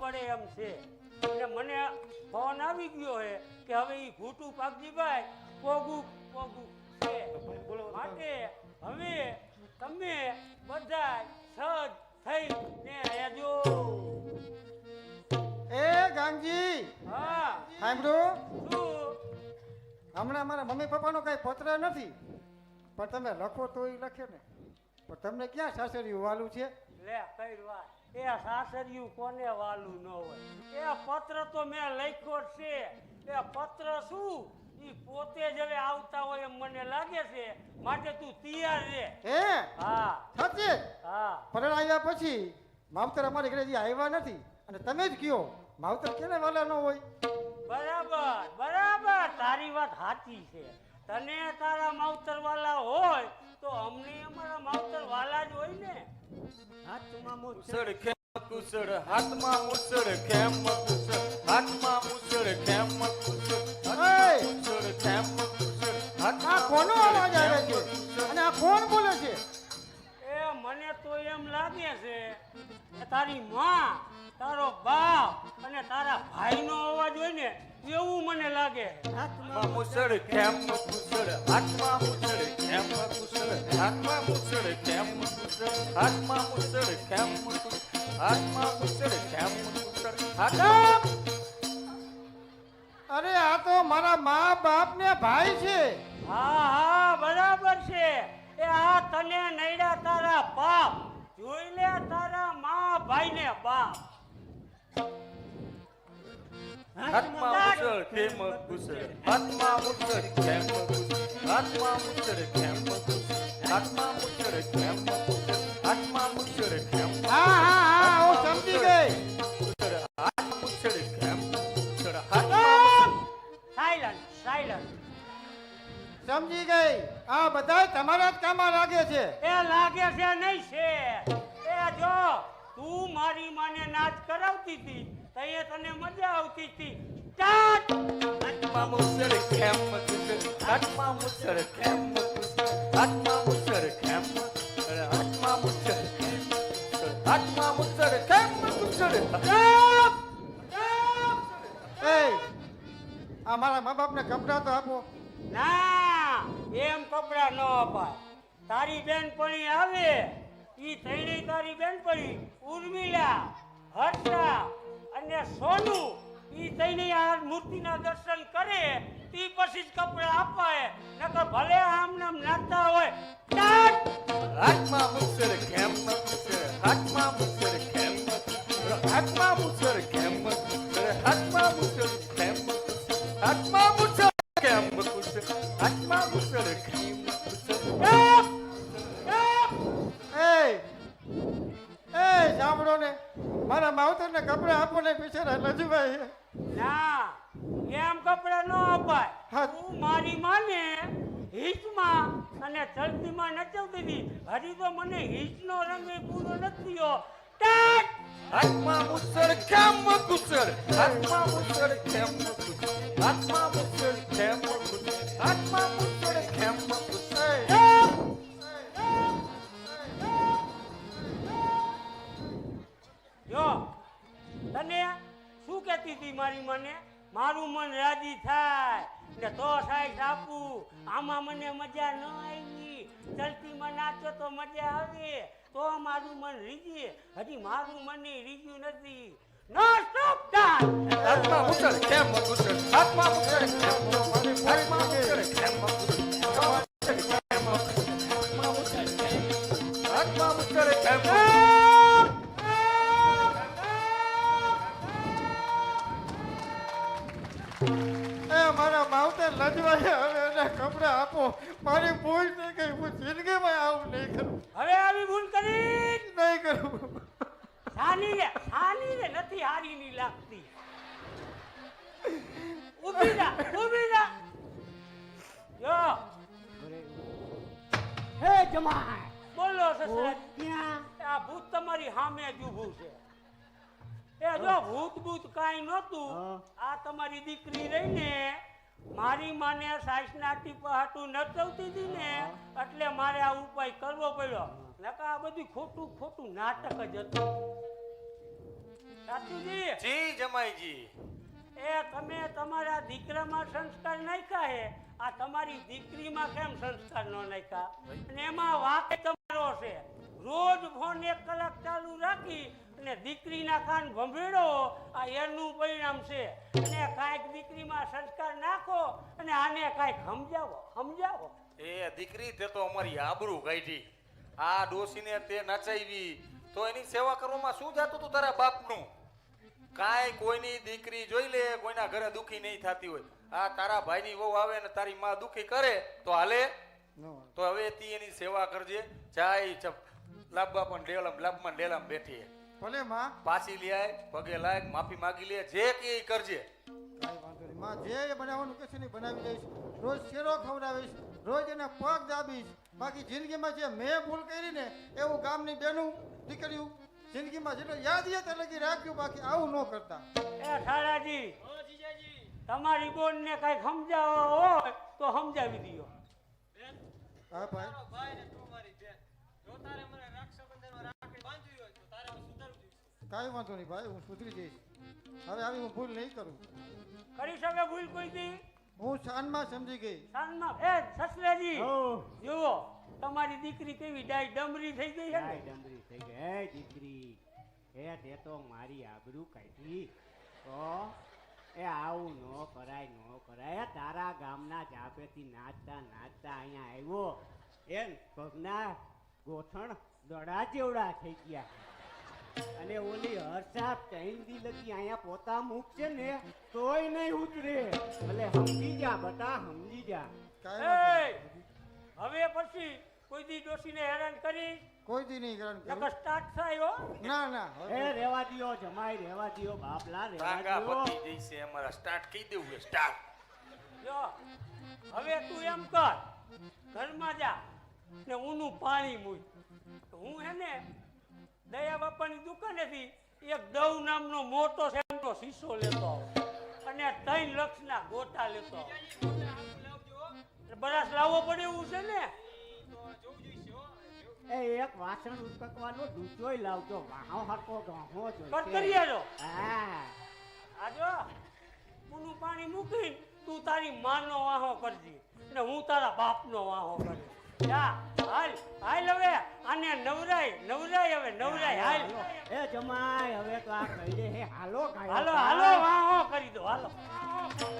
પડે એમ છે. એટલે મને ફોન આવી ગયો છે કે હવે ઈ ઘૂંટું પાકજીભાઈ પોગું પોગું છે. માટે હવે તમે બધા સજ થઈને રહેજો એ ગાંગજી હા. સાંભળ્યું શું? હમણાં મારા મમ્મી પપ્પાનો કઈ પત્ર નથી. પણ તમે લખો તો એ લખે ને. પણ તમને ક્યાં સાસરિયું વાલું છે? લે કઈ વાત? એ સાસરિયું કોને વાલું ન હોય? એ પત્ર તો મેં લખ્યો જ છે. એ પત્ર શું? ઈ પોતે જ હવે આવતા હોય એમ મને લાગે છે. માટે તું તૈયાર રે. હે? હા. સાચે હા. પરણ આવ્યા પછી માવતર અમારી ઘરે જે આવ્યા નથી. અને તમે જ કયો માવતર કેને વાલા ન હોય? બરાબર બરાબર. તારી વાત સાચી છે. તને તારા માવતર વાલા હોય મુસળ ખેમ કુસળ હાથમાં મુસળ ખેમ કુસળ હાથમાં મુસળ ખેમ કુસળ મુસળ ખેમ કુસળ હાથમાં કોનો અવાજ આવે છે? અને આ કોણ બોલે છે? એ મને તો એમ લાગે છે કે તારી માં તારો બાપ અને તારા ભાઈનો અવાજ હોય ને એવું મને લાગે. હાથમાં મુસળ ખેમ કુસળ હાથમાં મુસળ ખેમ કુસળ હાથમાં મુસળ ખેમ કુસળ હાથમાં મુસળ ખેમ કુસળ હાથમાં મુસળ ખેમ કુસળ હાથમાં અરે આ તો મારા મા બાપ ને ભાઈ છે. હા હા બરાબર છે. એ આ તને નૈડા તારા બાપ જોઈ લે તારા મા ભાઈ ને બાપ. હાથમાં મુસળ ખેમ કુસળ હાથમાં મુસળ ખેમ કુસળ હાથમાં મુસળ ખેમ કુસળ હાથમાં મુસળ ખેમ આ બધા તમારા જ કામમાં લાગે છે. એ લાગે છે નહીં છે. એ જો તું મારી માને નાચ કરાવતી હતી તઈએ તને મજા આવતી હતી. સ્ટાર્ટ મુસળ ખેમ કુસળ એ આ મારા મા બાપને કપડાં તો આપો. ના કપડા ન અપાય. તારી બેન પણી આવે, ઈ ત્રણેય તારી બેનપણી, ઉર્મિલા, હર્ષા અને સોનુ, ઈ ત્રણેય આ મૂર્તિના દર્શન કરે તી પછી જ કપડા અપાય. નકર ભલે આમ ને મારા માવતરને કપડાં આપો ને બિચારા ના કપડા ન અપાય તું મારી માને હિચમાં અને ધરતીમાં નચવતી હતી હજી તો મને હિચનો રંગ પૂરો નથી! હાથમાં મુસળ ખેમ કુસળ હાથમાં મુસળ ખેમ કુસળ હાથમાં મુસળ ખેમ કુસળ હાથમાં મારું મન રાજી થાય ને તો સાઈડ આપું આમાં મને મજા ન આવી. ચલતીમાં નાચો તો મજા આવે. તો મારું મન રીજે. હજી મારું મન રીજ્યું નથી. નો હાથમાં મુસળ કુસળ હવે આપો. મારી ભૂલ થઈ ગઈ. હું જિંદગીમાં આવું નહીં કરું. હવે આવી ભૂલ કરી. નહીં કરું. સાની રે સાની રે નથી હારી ની લાગતી. ઊભી જા ઊભી જા. યો હે જમાઈ. બોલો સસરા ક્યાં? આ ભૂત તમારી સામે જ ઊભું છે. એ જો ભૂત ભૂત કાઈ નહોતું. આ તમારી દીકરી રહીને મારી માને સાસના ટીપા હાટું નચવતી હતી ને એટલે મારે આ ઉપાય કરવો પડ્યો. નકા આ બધું ખોટું ખોટું નાટક જ હતું. સાચુજી જી જમાઈજી. એ તમે તમારા દીકરામાં સંસ્કાર નાખ્યા હે? આ તમારી દીકરીમાં કેમ સંસ્કાર ન નાખ્યા? અને એમાં વાત તમારો છે રોજ ફોન એક કલાક ચાલુ રાખી અને દીકરીના કાન ભંભેડો આ એનું પરિણામ છે. અને કાંઈક દીકરીમાં સંસ્કાર નાખો અને આને કાંઈક સમજાવો સમજાવો. એ દીકરી તે તો અમારી આબરૂ કાઢી. આ ડોસીને તે નચાવી તો એની સેવા કરવામાં શું જાતું તું તારા બાપનું? કાંઈ કોઈની દીકરી જોઈ લે કોઈના ઘરે દુખી નહીં થતી હોય. આ તારા ભાઈની વહુ આવે ને તારી માં દુખી કરે તો હાલે? તો હવે તી એની સેવા કરજે. જાય લાભવા પણ ડેલમ લાભમાં ડેલમ બેઠી. ભલે માં પાછી લઈ આય પગે લાયક માફી માગી લે જે કે ઈ કરજે. કાઈ વાંધો નહીં. માં જે બનાવવાનું કહેશે ને બનાવી લઈશ. રોજ શેરો ખવડાવીશ રોજ એને પગ દાબીશ. બાકી જિંદગીમાં જે મેં ભૂલ કરી ને એવું ગામની બેનું દીકરીયું જિંદગીમાં જેટલો યાદ યાદ લગી રાખ્યું બાકી આવું ન કરતા. એ ઠાડાજી તમારી બોનને કઈ સમજાવવા હોય તો સમજાવી દો હા ભાઈ. તારો ભાઈ ને તું મારી બેન. જો તારે મને રક્ષાબંધનમાં રાખડી બાંધવી હોય તો તારે હું સુધારવું જોઈશે કાંઈ વાંધો નહીં ભાઈ હું સુધરી જઈશ. હવે આવી હું ભૂલ નહીં કરું. કરી શકે ભૂલ કોઈ દી? હું શાનમાં સમજી ગઈ. સાંજમાં એ સસરાજી જુઓ તમારી દીકરી કેવી ડાય ડમરી થઈ ગઈ છે ને? ડમરી થઈ ગઈ. હે દીકરી. એ તે તો મારી આબરૂ કાઢી. તો એ આવું ન કરાય ન કરાય. તારા ગામના જાપેથી નાચતા નાચતા અહીંયા આવ્યો. એમ પગના ગોઠણ દડા જેવડા થઈ ગયા. અને ઓલી હરસાપ ચૈનદી લગી અહીંયા પોતા મૂકશે ને તોય નહીં ઉતરે. ભલે સમજી જા બટા સમજી જા. હવે પછી કોઈ દી ડોશીને હેરાન કરી? કોઈ દી નહીં હેરાન કરી. સ્ટાર્ટ થાય ના ના એ રેવા દિયો જમાઈ રેવા દિયો બાપલા રેવા દિયો. ભાગા પતિ જઈશે અમારા સ્ટાર્ટ કહી દેવું છે સ્ટાર્ટ જો હવે તું એમ કર ઘરમાં જા ને ઊનું પાણી મૂક હું હે ને દયા બાપાની દુકાનેથી એક દવ નામનો મોટો સેમનો શીશો લેતો અને ત્રણ લક્ષના ગોટા લેતો બરાસ લાવવો પડે એવું છે ને? જો- એ એક વાસણ ઉટકવાનો ડૂચોય લાવજો વાહો હરકો ગાહો કટ કરી આલો હા. આજો. ઊનું પાણી મૂકી તું તારી માનો વાહો કરજી. અને હું તારા બાપનો વાહો કરીશ. જા હાલ હાલ હવે. આને નવરાય નવરાય હવે નવરાય હાલ એ જમાય હવે તો આ કહી દે હે હાલો હાલો હાલો વાહો કરી દો હાલો.